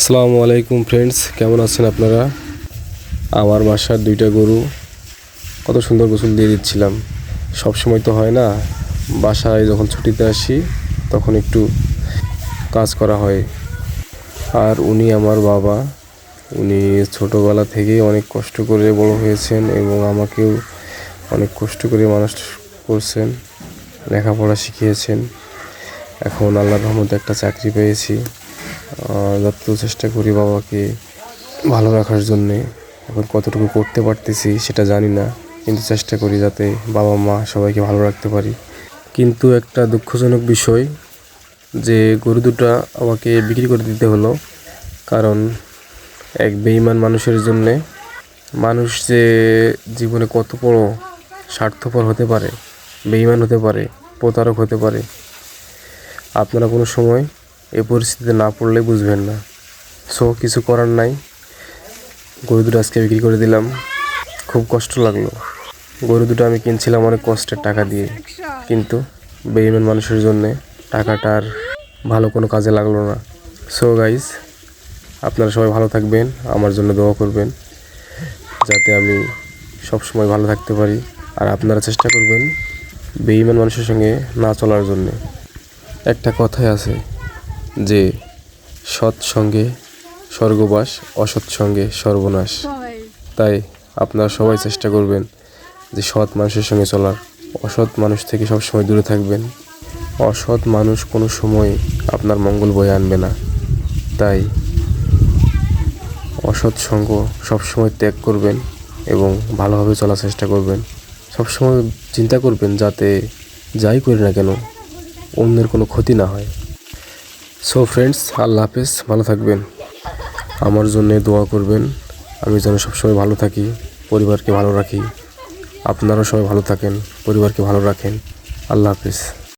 আসসালামু আলাইকুম ফ্রেন্ডস কেমন আছেন আপনারা? আমার বাসার দুইটা গরু কত সুন্দর গোসল দিয়ে দিচ্ছিলাম। সব সময় তো হয় না, বাসায় যখন ছুটিতে আসি তখন একটু কাজ করা হয়। আর উনি আমার বাবা, উনি ছোটোবেলা থেকেই অনেক কষ্ট করে বড় হয়েছেন এবং আমাকেও অনেক কষ্ট করে মানুষ করছেন, লেখাপড়া শিখিয়েছেন। এখন আল্লাহর রহমতে একটা চাকরি পেয়েছি। আহ, যত চেষ্টা করি বাবাকে ভালো রাখার জন্যে এখন কতটুকু করতে পারতেছি সেটা জানি না কিন্তু চেষ্টা করি যাতে বাবা মা সবাইকে ভালো রাখতে পারি। কিন্তু একটা দুঃখজনক বিষয় যে গরু দুটো আমাকে বিক্রি করে দিতে হলো কারণ এক বেইমান মানুষের জন্যে মানুষ যে জীবনে কত বড় স্বার্থপর হতে পারে বেইমান হতে পারে প্রতারক হতে পারে আপনারা কোনো সময় এই পরিস্থিতিতে না পড়লে বুঝবেন না। সো কিছু করার নাই। গরু দুটো আজকে বিক্রি করে দিলাম। খুব কষ্ট লাগল। গরু দুটো আমি কিনছিলাম অনেক কষ্টের টাকা দিয়ে। কিন্তু বেইমান মানুষের জন্যে টাকাটা আর ভালো কোনো কাজে লাগল না। সো গাইজ আপনারা সবাই ভালো থাকবেন, আমার জন্য দোয়া করবেন, যাতে আমি সব সময় ভালো থাকতে পারি। আর আপনারা চেষ্টা করবেন বেইমান মানুষের সঙ্গে না চলার জন্যে। একটা কথাই আছে যে সৎ সঙ্গে স্বর্গবাস অসৎ সঙ্গে সর্বনাশ। তাই আপনারা সবাই চেষ্টা করবেন যে সৎ মানুষের সঙ্গে চলার। অসৎ মানুষ থেকে সবসময় দূরে থাকবেন। অসৎ মানুষ কোনো সময় আপনার মঙ্গল বয়ে আনবে না। তাই অসৎ সঙ্গ সবসময় ত্যাগ করবেন এবং ভালোভাবে চলার চেষ্টা করবেন। সবসময় চিন্তা করবেন যাতে যাই করি না কেন, অন্যের কোনো ক্ষতি না হয়। সো ফ্রেন্ডস আল্লাহ হাফেজ, ভালো থাকবেন। আমার জন্যে দোয়া করবেন। আমি যেন সবসময় ভালো থাকি, পরিবারকে ভালো রাখি। আপনারাও সবাই ভালো থাকেন, পরিবারকে ভালো রাখেন। আল্লাহ হাফেজ।